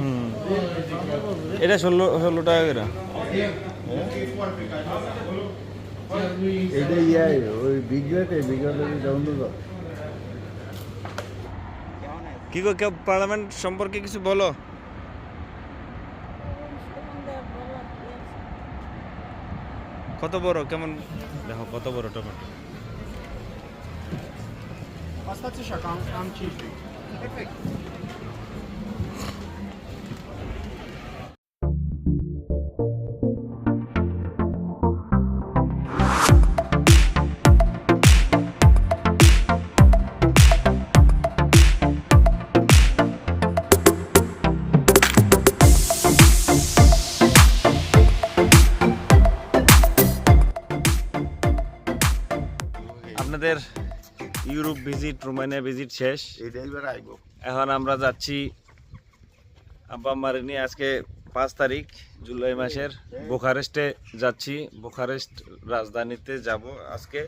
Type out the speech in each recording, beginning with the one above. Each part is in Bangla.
হুম এটা ষোলো ষোলো টাকা করে এটা ইয়াই ওই বিগড়েটে বিগড়ে ডাউন কি গো কেউ পার্লামেন্ট সম্পর্কে কিছু বলো কত বড় কেমন দেখো কত বড় টমেটো Остаться шаг, am, am 5 Perfect. আপনাদের ইউরোপ ভিজিট রোমানিয়া ভিজিট শেষ। এখন আমরা যাচ্ছি আব্বা আম্মার নিয়ে আজকে পাঁচ তারিখ জুলাই মাসের বুখারেস্টে যাচ্ছি। বুখারেস্ট রাজধানীতে যাব আজকে।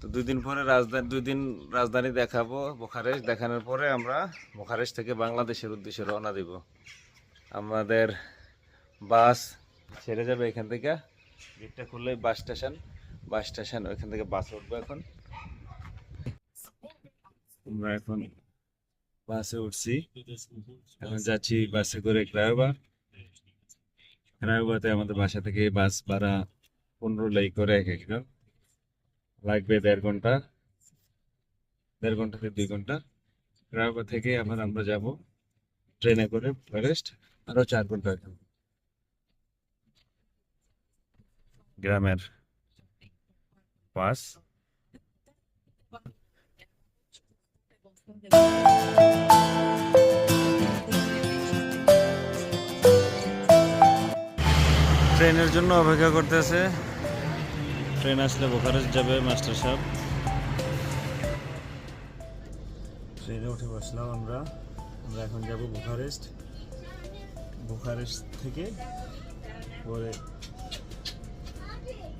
তো দুই দিন পরে রাজধানী দুই দিন রাজধানী দেখাবো বুখারেস্ট। দেখানোর পরে আমরা বুখারেস্ট থেকে বাংলাদেশের উদ্দেশ্যে রওনা দিব। আমাদের বাস ছেড়ে যাবে এখান থেকে। গেটটা খুললে বাস স্টেশন। বাস স্টেশন ওইখান থেকে বাস উঠবো এখন। আমরা এখন বাসে উঠছি এখন যাচ্ছি বাসে করে ক্রায়োবা ক্রায়োবাতে আমাদের বাসা থেকে বাস ভাড়া পনেরো লাই করে এক একটা লাগবে দেড় ঘণ্টা দেড় ঘণ্টা থেকে দুই ঘণ্টা ক্রায়োবা থেকে আবার আমরা যাব ট্রেনে করে ফরেস্ট আরও চার ঘণ্টা এখন গ্রামের বাস ট্রেনের জন্য অপেক্ষা করতেছে। ট্রেন আসলে বোকারেস্ট যাবে, মাস্টার সাহেব। ট্রেনে উঠে বসলাম আমরা। আমরা এখন যাব বুখারেস্ট। বুখারেস্ট থেকে পরে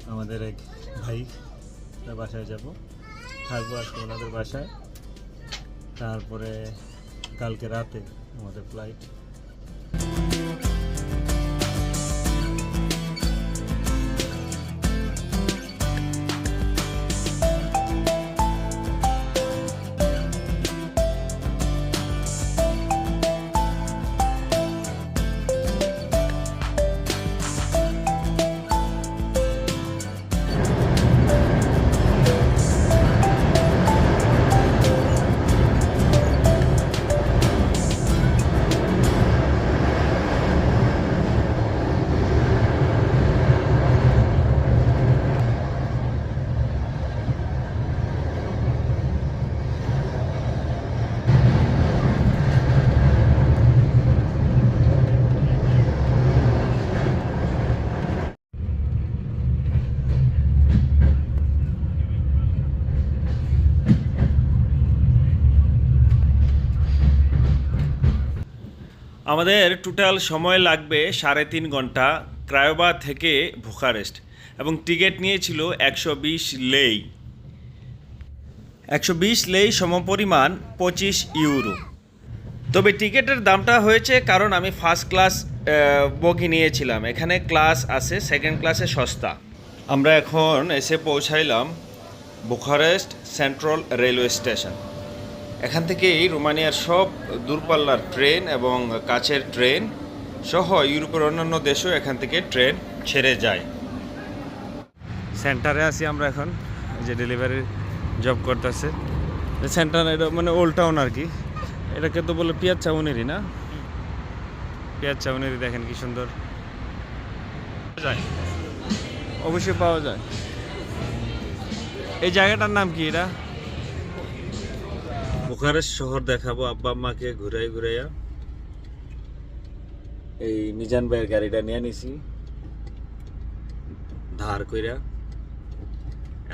আমাদের এক ভাই বাসায় যাব। থাকব আজকে ওনাদের বাসায়। তারপরে কালকে রাতে আমাদের ফ্লাইট আমাদের টোটাল সময় লাগবে সাড়ে তিন ঘণ্টা, ক্রায়োবা থেকে বুখারেস্ট এবং টিকিট নিয়েছিল একশো বিশ লেই। একশো বিশ লেই সমপরিমাণ পঁচিশ ইউরো। তবে টিকিটের দামটা হয়েছে কারণ আমি ফার্স্ট ক্লাস বগি নিয়েছিলাম। এখানে ক্লাস আছে সেকেন্ড ক্লাসে সস্তা। আমরা এখন এসে পৌঁছাইলাম বুখারেস্ট সেন্ট্রাল রেলওয়ে স্টেশন। এখান থেকেই রোমানিয়ার সব দূরপাল্লার ট্রেন এবং কাছের ট্রেন সহ ইউরোপের অন্যান্য দেশও এখান থেকে ট্রেন ছেড়ে যায়। সেন্টারে আছি আমরা এখন যে ডেলিভারি জব করতেছে। সেন্টার এটা মানে ওল্ড টাউন আর কি। এটাকে তো বলে পিয়াজ চাউনেরই না? পিয়াজ চাউনেরই দেখেন কি সুন্দর। অবশ্যই পাওয়া যায়। এই জায়গাটার নাম কি এটা? বুখারেস্ট শহর দেখাবো আব্বা আম্মাকে ঘুরাই ঘুরাইয়া। এই মিজান ভাইয়ের গাড়িটা নিয়ে নিছি ধার কইরা।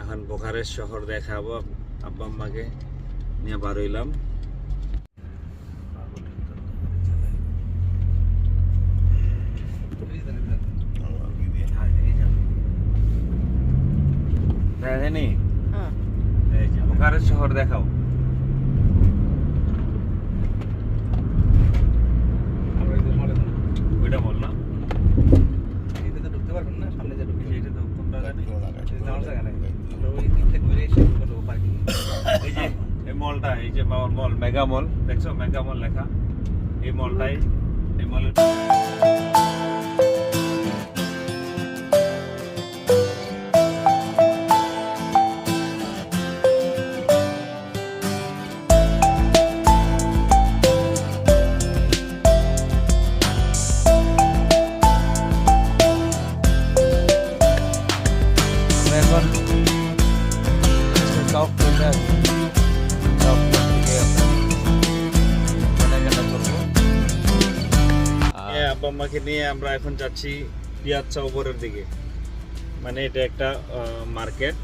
এখন বুখারেস্ট শহর দেখাবো আব্বা আম্মাকে নিয়ে বার হইলাম। দেখেনি এই যে বুখারেস্ট শহর দেখাও। Mall mega mall. দেখছ? মেগা মল লেখা। এই মলটাই এই মলের আমরা এখন যাচ্ছি পিয়াচ্ছা ওপরের দিকে। মানে এটা একটা মার্কেট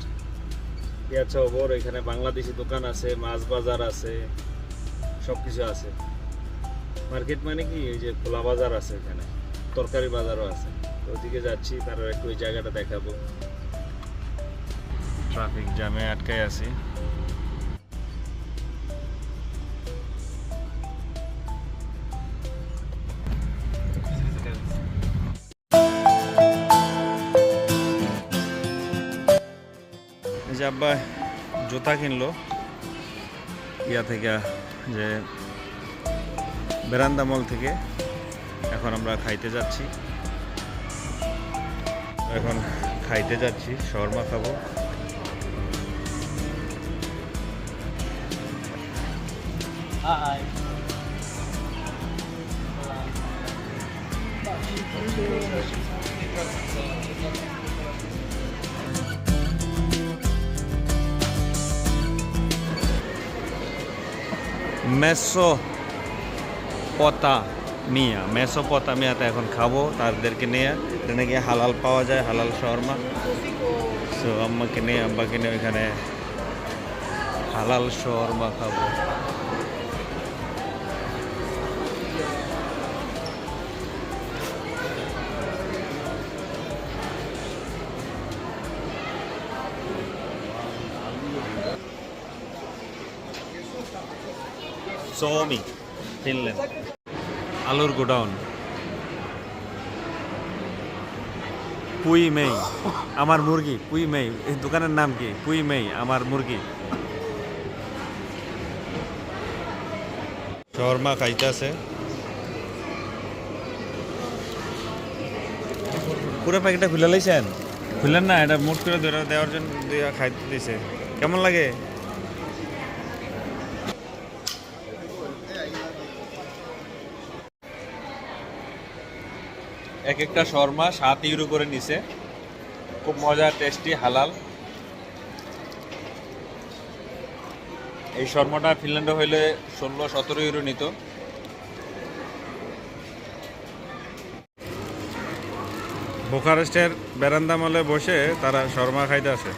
পিয়াচ্ছা ওপর এখানে বাংলাদেশি দোকান আছে, মাছ বাজার আছে সব কিছু আছে। মার্কেট মানে কি? এই যে খোলা বাজার আছে এখানে, তরকারি বাজারও আছে। তো ওদিকে যাচ্ছি, তারপর একটু ওই জায়গাটা দেখাবো। ট্রাফিক জ্যামে আটকায় আছি। আব্বা জুতা কিনলো। ইয়া থেকে যে বেরান্দা মল থেকে। এখন আমরা খাইতে যাচ্ছি। এখন খাইতে যাচ্ছি, শর্মা খাব। মেসোপটামিয়া। মেসোপটামিয়াতে এখন খাব, তাদেরকে নিয়ে। এখানে গিয়ে হালাল পাওয়া যায়, হালাল শর্মা। সো আম্মাকে নিয়ে, আব্বাকে নিয়ে ওইখানে হালাল শর্মা খাব। সোমি ফিনল্যান্ড আলুর গোডাউন পুই মেই আমার মুরগি পুই মেই এই দোকানের নাম কি পুই মেই আমার মুরগি শর্মা খাইতেছে পুরো প্যাকেটটা খুলে লাইছেন খুলেন না এটা মুট করে ধরে দেওয়ার জন্য দিয়া খাইতে দিছে কেমন লাগে এক একটা শর্মা সাত ইউরো করে নিছে। খুব মজার টেস্টি হালাল। এই শর্মাটা ফিনল্যান্ডে হইলে ষোলো, সতেরো ইউরো নিত। বুখারেস্টের বেরান্দা মলে বসে তারা শর্মা খাইতে আছে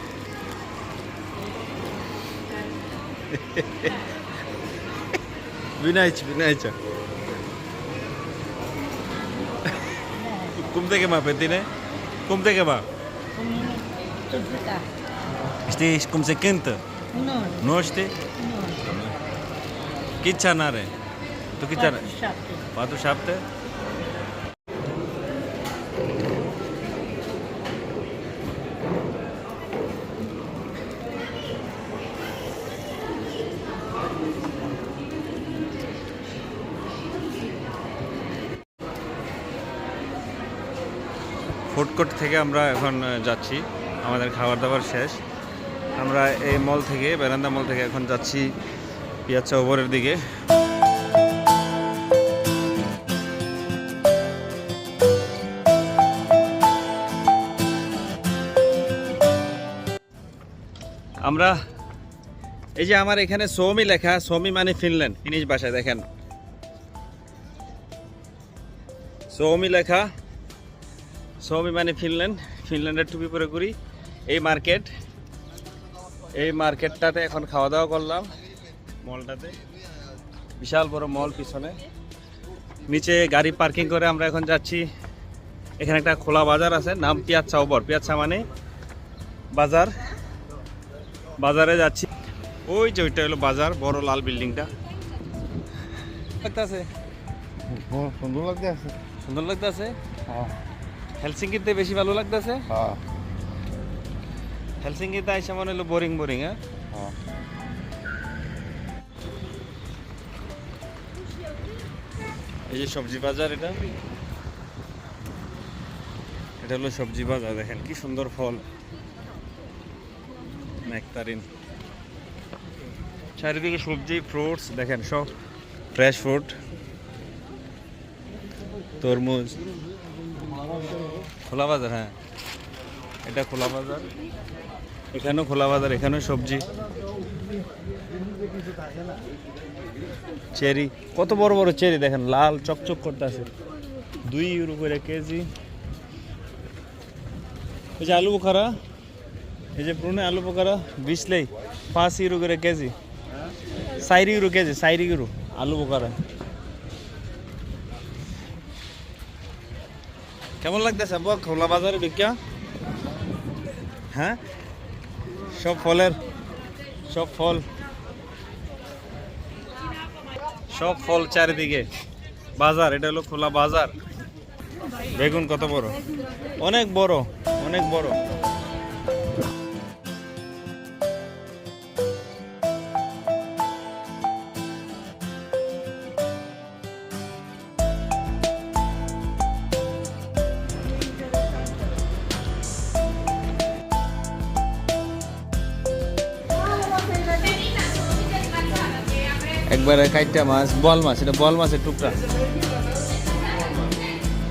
বিনাইচ বিনাইচ Cum te cheamă pe tine? Cum te cheamă? Da. Știi cum se cântă? Nu, Nu știi? nu. Câți ani are? Tu câți ani? 47. 47? থেকে আমরা এখন যাচ্ছি। আমাদের খাবার দাবার শেষ। আমরা এই মল থেকে, বেরান্দা মল থেকে এখন যাচ্ছি পিয়াচ্ছা ওপরের দিকে। আমরা, এই যে আমার এখানে সৌমি লেখা, সৌমি মানে ফিনল্যান্ড ফিনিশ ভাষায় দেখেন। সৌমি লেখা সৌমি মানে ফিনল্যান্ড ফিনল্যান্ডের টুপি পরে করি এই মার্কেট এই মার্কেটটাতে এখন খাওয়া দাওয়া করলাম মলটাতে। বিশাল বড় মল পিছনে। নিচে গাড়ি পার্কিং করে আমরা এখন যাচ্ছি। এখানে একটা খোলা বাজার আছে নাম পিয়াচ্ছা ওপর। পিয়াচ্ছা মানে বাজার। বাজারে যাচ্ছি। ওই যে ওইটা হলো বাজার বড় লাল বিল্ডিংটা। লাগতেছে? সুন্দর লাগতে আছে সুন্দর লাগতেছে? হ্যাঁ। হেলসিঙ্কিতে বেশি ভালো লাগতেছে? হ্যাঁ। হেলসিঙ্কিতে আইসা মনে হলো বোরিং বোরিং হ্যাঁ? হ্যাঁ? এই যে সবজি বাজার এটা? এটা হলো সবজি বাজার দেখেন কি সুন্দর ফল। নেকতারিন। চারিদিকে সবজি ফ্রুটস দেখেন সব। ফ্রেশ ফ্রুট তরমুজ। খোলা বাজার হ্যাঁ। এটা খোলা বাজার। এখানেও খোলা বাজার, এখানেও সবজি। চেরি, কত বড় বড় চেরি দেখেন, লাল চকচক করতেছে দুই ইউরো করে কেজি। এই যে আলু বোখারা, এই যে পুরনো আলু বোখারা বিশ লেই পাঁচ ইউরো করে কেজি। চার ইউরো কেজি, চার ইউরো আলু বোখারা। কেমন লাগতেছে আব্বা? খোলা বাজারে ঢুকিয়া? হ্যাঁ? সব ফলের, সব ফল। সব ফল চারিদিকে। বাজার, এটা হলো খোলা বাজার। বেগুন কত বড়? অনেক বড় অনেক বড়। একবারে কাইটা মাছ, বল মাছ, এটা বল মাছের টুকরা।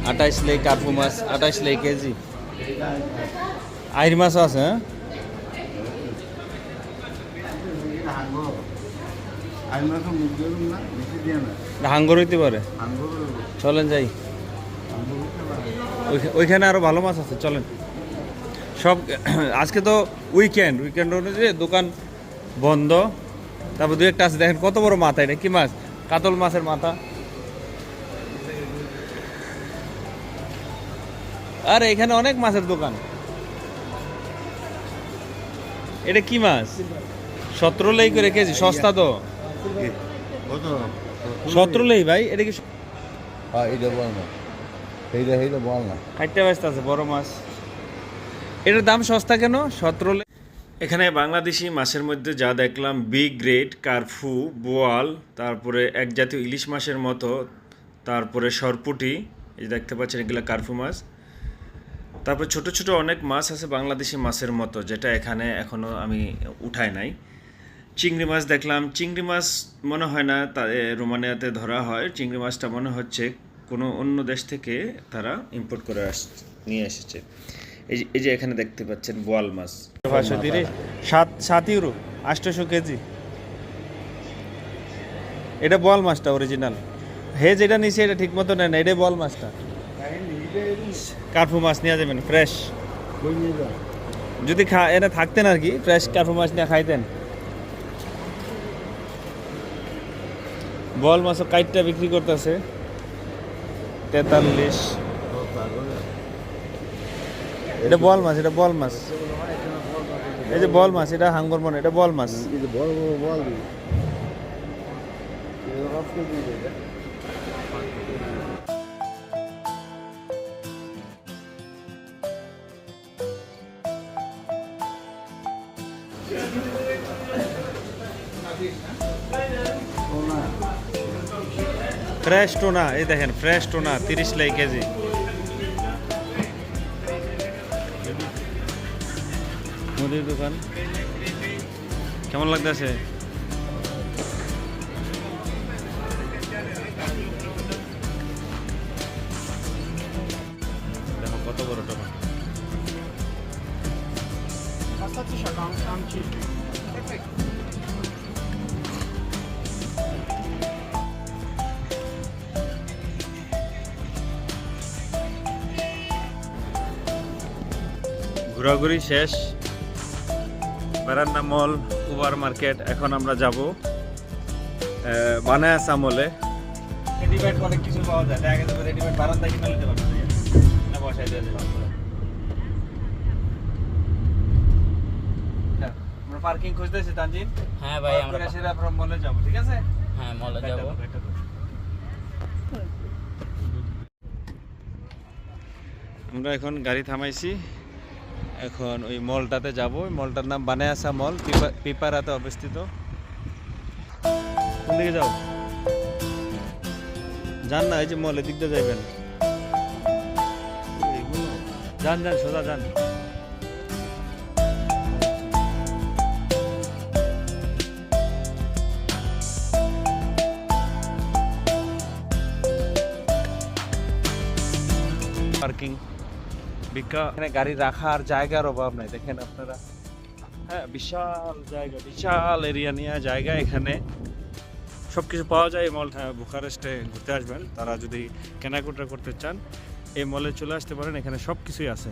আঠাইশ লেই কার্পু মাছ, আঠাইশ লেই কেজি। আইর মাছও আছে হ্যাঁ? হাঙ্গর হইতে পারে। চলেন যাই। ওইখা- ওইখানে আরও ভালো মাছ আছে, চলেন। সব আজকে তো উইকেন্ড উইকেন্ড অনুযায়ী দোকান বন্ধ। তারপর দু একটা আছে দেখেন কত বড় মাথা এটা কি মাছ? কাতল মাছের মাথা। আর এখানে অনেক মাছের দোকান। এটা কি মাছ? সতেরো লেই করে কেজি সস্তা তো। সতেরো লেই ভাই এটা কি হ্যাঁ এইটা বল না। এইটা এইটা বল না। খাইতে ব্যস্ত আছে বড় মাছ। এটার দাম সস্তা কেন? সতেরো এখানে বাংলাদেশি মাছের মধ্যে যা দেখলাম বিগ গ্রেড, কারফু, বোয়াল, তারপরে এক জাতীয় ইলিশ মাছের মতো, তারপরে সরপুটি, এই দেখতে পাচ্ছেন এগুলো কারফু মাছ। তারপর ছোট ছোট অনেক মাছ আছে বাংলাদেশি মাছের মতো, যেটা এখানে এখনও আমি উঠাই নাই। চিংড়ি মাছ দেখলাম, চিংড়ি মাছ মনে হয় না তা রোমানিয়াতে ধরা হয়। চিংড়ি মাছটা মনে হচ্ছে কোনো অন্য দেশ থেকে তারা ইম্পোর্ট করে আস, নিয়ে এসেছে। এই এই যে এখানে দেখতে পাচ্ছেন বোয়াল মাছ। পাঁচশো তিরে সাত সাত ইউরো আটশোশো কেজি। এটা বোয়াল মাছটা অরিজিনাল হে যেটা নিছে এটা ঠিক মতো নেয় না, এটাই বোয়াল মাছটা। কার্ফু মাছ নিয়ে যাবেন ফ্রেশ যদি খা এনে থাকতেন আর কি ফ্রেশ কার্ফু মাছ নিয়ে খাইতেন। বল মাছও কাইটটা বিক্রি করতেছে। তেতাল্লিশ। এটা বল মাছ এটা বল মাছ। এই যে বল মাছ এটা হাঙ্গর মনে এটা বল মাছ। ফ্রেশ টোনা এই দেখেন ফ্রেশ টোনা তিরিশ লাই কেজি। মুদির দোকান। কেমন লাগতেছে? দেখো কত বড় টোনা Asta ți așa, că am, am 5 Perfect. ঘোরাঘুরি শেষ। বারান্না মল উবার মার্কেট এখন আমরা যাব বানায়াসা মলে রেডিমেড অনেক কিছু পাওয়া যায়। দেখা রেডিমেড বারান্দা কিনে নিতে পারবে। না বসাই দিয়ে আমরা পার্কিং খুঁজতেছি তানজিন। হ্যাঁ ভাই আমরা মলে যাব ঠিক আছে? হ্যাঁ মলে যাব। আমরা এখন গাড়ি থামাইছি। এখন ওই মলটাতে যাব। ওই মলটার নাম বানায়াসা মল, পিপা- পিপারাতে অবস্থিত। কোন দিকে যাও? যান না, এই যে মলে দিক দিয়ে যাইবেন। যান যান, সোজা যান। পার্কিং। বিকা। এখানে গাড়ি রাখার জায়গার অভাব নাই, দেখেন আপনারা। হ্যাঁ বিশাল জায়গা, বিশাল এরিয়া নিয়ে জায়গা এখানে। সব কিছু পাওয়া যায় এই মল হ্যাঁ বুখারেস্টে ঘুরতে আসবেন। তারা যদি কেনাকাটা করতে চান, এই মলে চলে আসতে পারেন, এখানে সব কিছুই আছে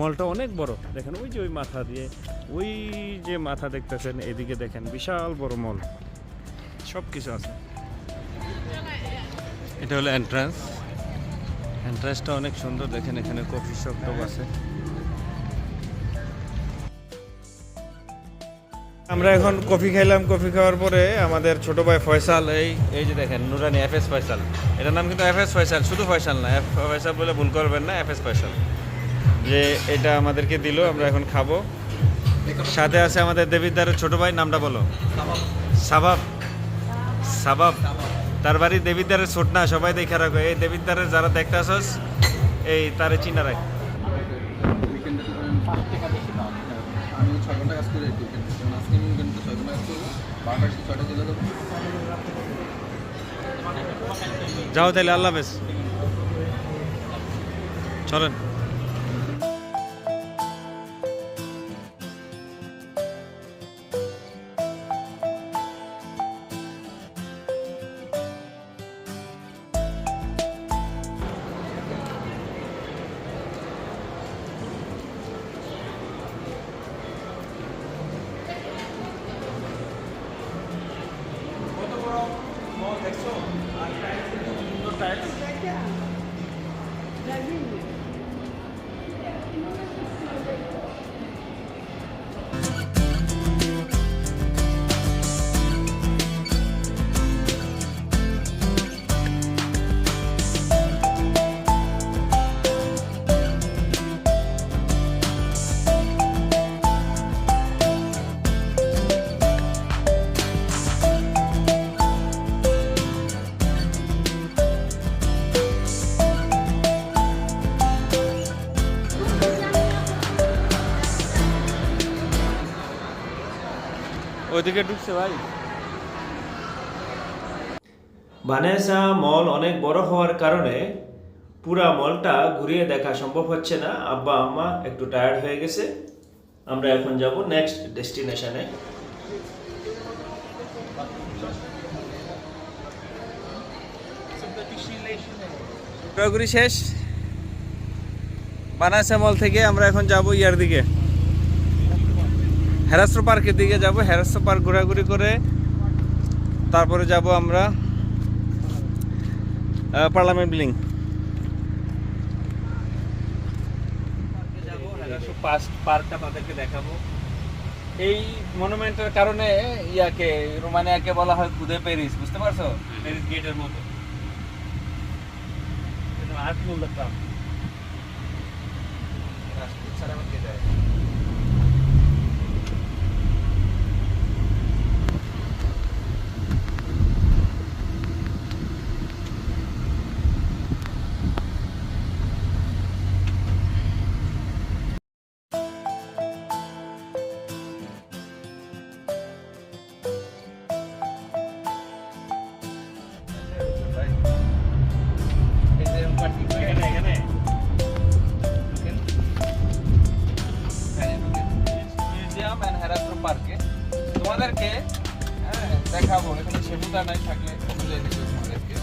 মলটা অনেক বড়, দেখেন, ওই যে ওই মাথা দিয়ে, ওই যে মাথা দেখতেছেন, এদিকে দেখেন, বিশাল বড় মল সব কিছু আছে। এটা হলো এন্ট্রান্স এন্ট্রান্সটা অনেক সুন্দর, দেখেন এখানে কফি শপ আছে। আমরা এখন কফি খাইলাম কফি খাওয়ার পরে আমাদের ছোট ভাই ফয়সাল, এই এই যে দেখেন, নুরানি এফ এস ফয়সাল। এটার নাম কিন্তু এফ এস ফয়সাল, শুধু ফয়সাল না এফ ফয়সাল বলে ভুল করবেন না এফ এস ফয়সাল। যে এটা আমাদেরকে দিল, আমরা এখন খাব। সাথে আছে আমাদের দেবিদ্দারের ছোট ভাই, নামটা বলো। সাবাব। সাবাব। তার বাড়ি দেবিদ্দারের ছোট না সবাই দেখে রাখো। এই দেবিদ্দারের যারা দেখতে আসস, এই তারে চিনা রাখ। উইকেন্ডে তো ধরেন পাঁচ টাকা ওইদিকে ঢুকছে ভাই। ভানেসা মল অনেক বড় হওয়ার কারণে পুরা মলটা ঘুরিয়ে দেখা সম্ভব হচ্ছে না। আব্বা আম্মা একটু টায়ার্ড হয়ে গেছে। আমরা এখন যাব নেক্সট ডেস্টিনেশনে ঘোরাঘুরি শেষ। বানাসা মল থেকে আমরা এখন যাব ইয়ার দিকে। হেরাস্ত্র পার্কের দিকে যাব হেরাস্ত্র পার্ক ঘোরাঘুরি করে তারপরে যাব আমরা পার্লামেন্ট বিল্ডিং। পার্কটা তাদেরকে দেখাবো। এই মনুমেন্টের কারণে ইয়াকে রোমানিয়াকে বলা হয় কুদে প্যারিস বুঝতে পারছ? প্যারিস গেটের মতো। আর কি পার্কে তোমাদেরকে হ্যাঁ, দেখাবো। এখানে সেবুদা নাই থাকলে তুলে দিবে তোমাদেরকে।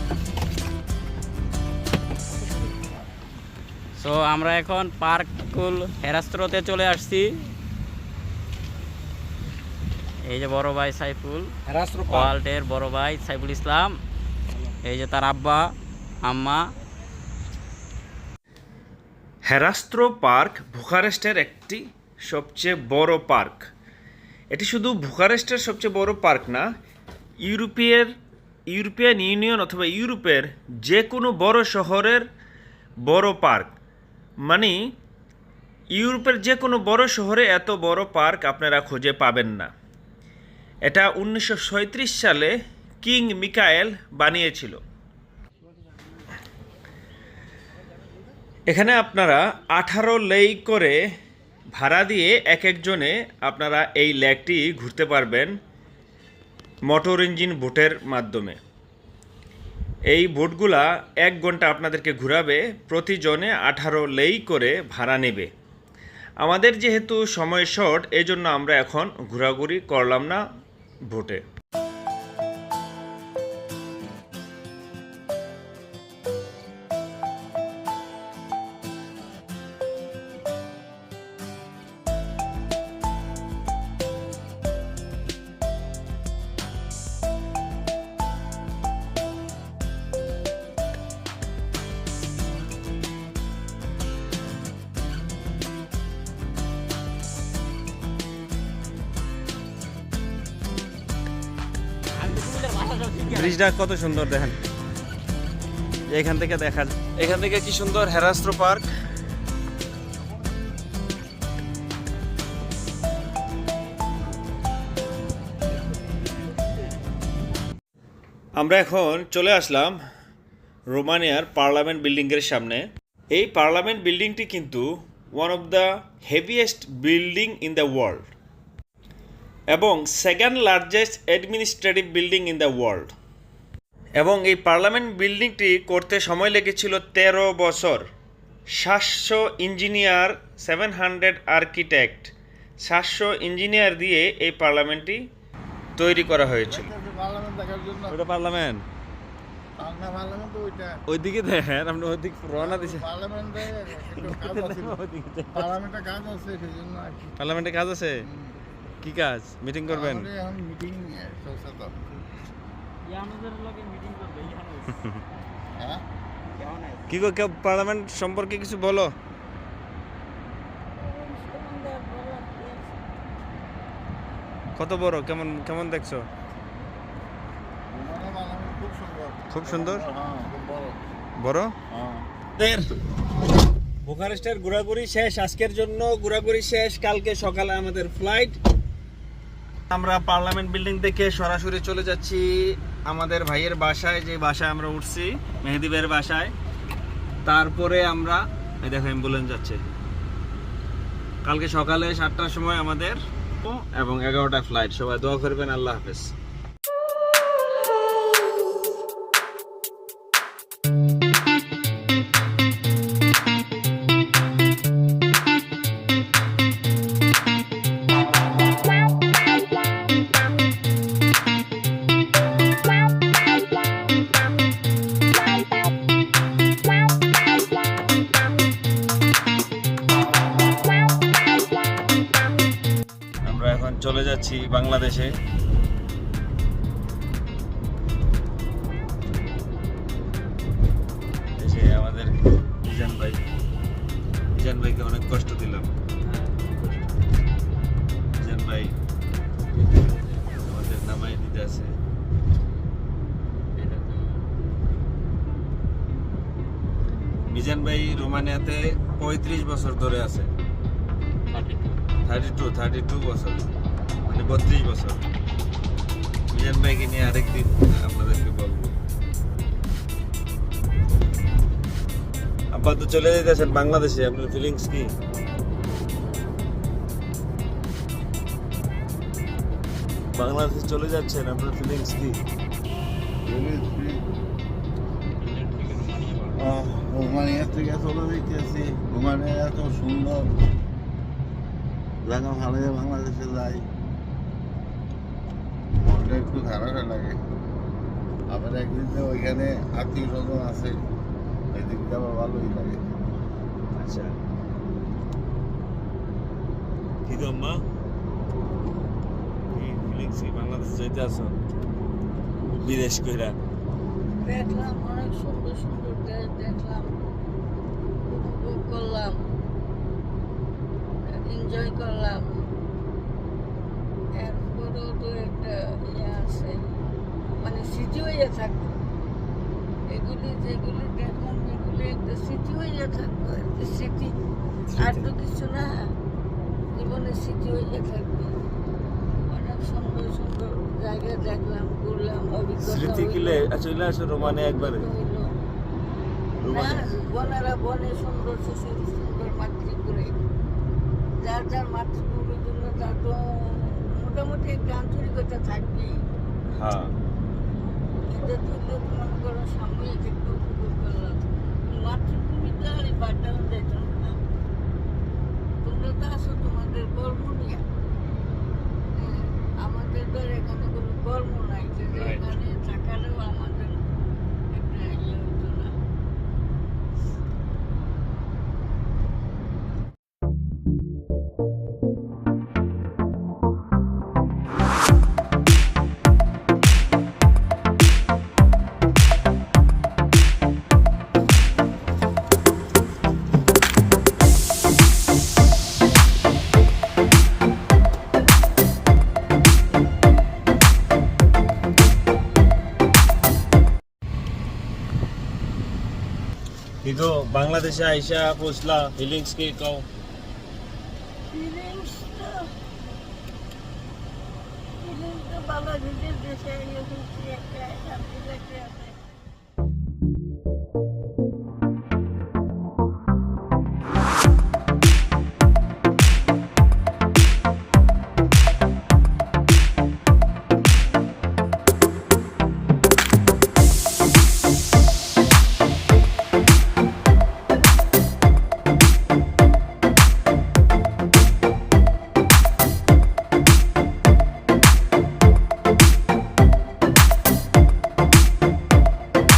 সো আমরা এখন পার্কুল হেরাস্ত্রতে চলে আসছি। এই যে বড় ভাই সাইফুল। হেরাস্ত্র ওয়ার্ল্ডের বড় ভাই সাইফুল ইসলাম। এই যে তার আব্বা আম্মা। হেরাস্ত্র পার্ক বুখারেস্টের একটি সবচেয়ে বড় পার্ক। এটি শুধু ভুকারেস্টের সবচেয়ে বড় পার্ক না, ইউরোপিয়ের ইউরোপিয়ান ইউনিয়ন অথবা ইউরোপের যে কোনো বড় শহরের বড় পার্ক। মানে ইউরোপের যে কোনো বড় শহরে এত বড় পার্ক আপনারা খুঁজে পাবেন না। এটা উনিশশো সালে কিং মিকায়েল বানিয়েছিল। এখানে আপনারা আঠারো লেই করে ভাড়া দিয়ে এক একজনে আপনারা এই লেকটি ঘুরতে পারবেন মোটর ইঞ্জিন বোটের মাধ্যমে। এই বোটগুলা এক ঘণ্টা আপনাদেরকে ঘুরাবে, প্রতিজনে আঠারো লেই করে ভাড়া নেবে। আমাদের যেহেতু সময় শর্ট, এজন্য আমরা এখন ঘোরাঘুরি করলাম না ভোটে ব্রিজটা কত সুন্দর দেখেন। এখান থেকে দেখা যায়। এখান থেকে কি সুন্দর হেরাস্ত্র পার্ক? আমরা এখন চলে আসলাম রোমানিয়ার পার্লামেন্ট বিল্ডিংয়ের সামনে। এই পার্লামেন্ট বিল্ডিংটি কিন্তু one of the heaviest building in the world এবং second largest administrative building in the world এবং এই পার্লামেন্ট বিল্ডিংটি করতে সময় লেগেছিল তেরো বছর। সাতশো ইঞ্জিনিয়ার সেভেন হান্ড্রেড আর্কিটেক্ট সাতশো ইঞ্জিনিয়ার দিয়ে এই পার্লামেন্টটি তৈরি করা হয়েছিল। পার্লামেন্ট ওটা পার্লামেন্ট বাংলা পার্লামেন্ট তো ওইটা। ওইদিকে দেখেন আপনি ওইদিক রওনা দিছে পার্লামেন্টে কাজ আছে। পার্লামেন্টে কাজ কি কাজ? মিটিং করবেন? মিটিং চলছে তো হ্যাঁ? কি গো কেউ পার্লামেন্ট সম্পর্কে কিছু বলো? কত বড়? কেমন কেমন দেখছ? খুব সুন্দর। খুব সুন্দর? হ্যাঁ বড়। বড়? হ্যাঁ। বুখারেস্টের ঘোরাঘুরি শেষ আজকের জন্য ঘোরাঘুরি শেষ। কালকে সকালে আমাদের ফ্লাইট আমরা পার্লামেন্ট বিল্ডিং থেকে সরাসরি চলে যাচ্ছি আমাদের ভাইয়ের বাসায়, যে বাসায় আমরা উঠছি, মেহেদি ভাইয়ের বাসায়। তারপরে আমরা, এই দেখো অ্যাম্বুলেন্স যাচ্ছে। কালকে সকালে সাতটার সময় আমাদের এবং এগারোটা ফ্লাইট সবাই দোয়া করবেন, আল্লাহ হাফেজ। এসে আমাদের মিজান ভাই। মিজান ভাইকে অনেক কষ্ট দিলাম। মিজান ভাই আমাদের নামাই দিতে আছে। মিজান ভাই রোমানিয়াতে পঁয়ত্রিশ বছর ধরে আছে। থার্টি টু থার্টি টু বছর। মানে বত্রিশ বছর মিজান ভাইকে নিয়ে আরেকদিন আপনাদেরকে বলব। আব্বা তো চলে যেতেছেন বাংলাদেশে, আপনার ফিলিংস কি? বাংলাদেশে চলে যাচ্ছেন, আপনার ফিলিংস কি? রোমানিয়া থেকে চলে যেতেছি রোমানিয়া এত সুন্দর। জায়গা ভালো বাংলাদেশে যাই একটু খারাপ লাগে। আবার একদিন যে ওইখানে আত্মীয় স্বজন আছে এই দিকটা আবার ভালোই লাগে। আচ্ছা। কি গো মা ফিলিংস কি বাংলাদেশে যাইতে আসো বিদেশ কইরা। দেখলাম অনেক সুন্দর সুন্দর দেশ দেখলাম উপভোগ করলাম এনজয় করলাম। এরপরেও তো একটা ইয়ে আছে। মানে স্মৃতি হয়ে থাকবে এগুলি যেগুলি দেখলাম এগুলি একটা স্মৃতি হয়ে থাকবে একটা স্মৃতি আর তো কিছু না। জীবনে স্মৃতি হয়ে থাকবে অনেক সুন্দর সুন্দর জায়গা দেখলাম ঘুরলাম অভিজ্ঞতা স্মৃতি। কিলে চলে আসো রোমানে একবারে। না বনেরা বনে সুন্দর সুন্দর মাতৃপুরে যার যার মাতৃভূমির জন্য তার তো মোটামুটি একটা আন্তরিকতা থাকবেই হ্যাঁ। এটা তুললে তো মনে করো সাময়িক একটু উপভোগ করলাম মাতৃভূমিটা এই বাটাও যেত তোমরা তো আসো তোমাদের কর্ম নিয়ে। হ্যাঁ, আমাদের তো আর এখানে কোনো কর্ম নাই। যে. এখানে থাকারও আমাদের কিন্তু বাংলাদেশে আইসা পৌঁছলা ফিলিংস কি কও? করছি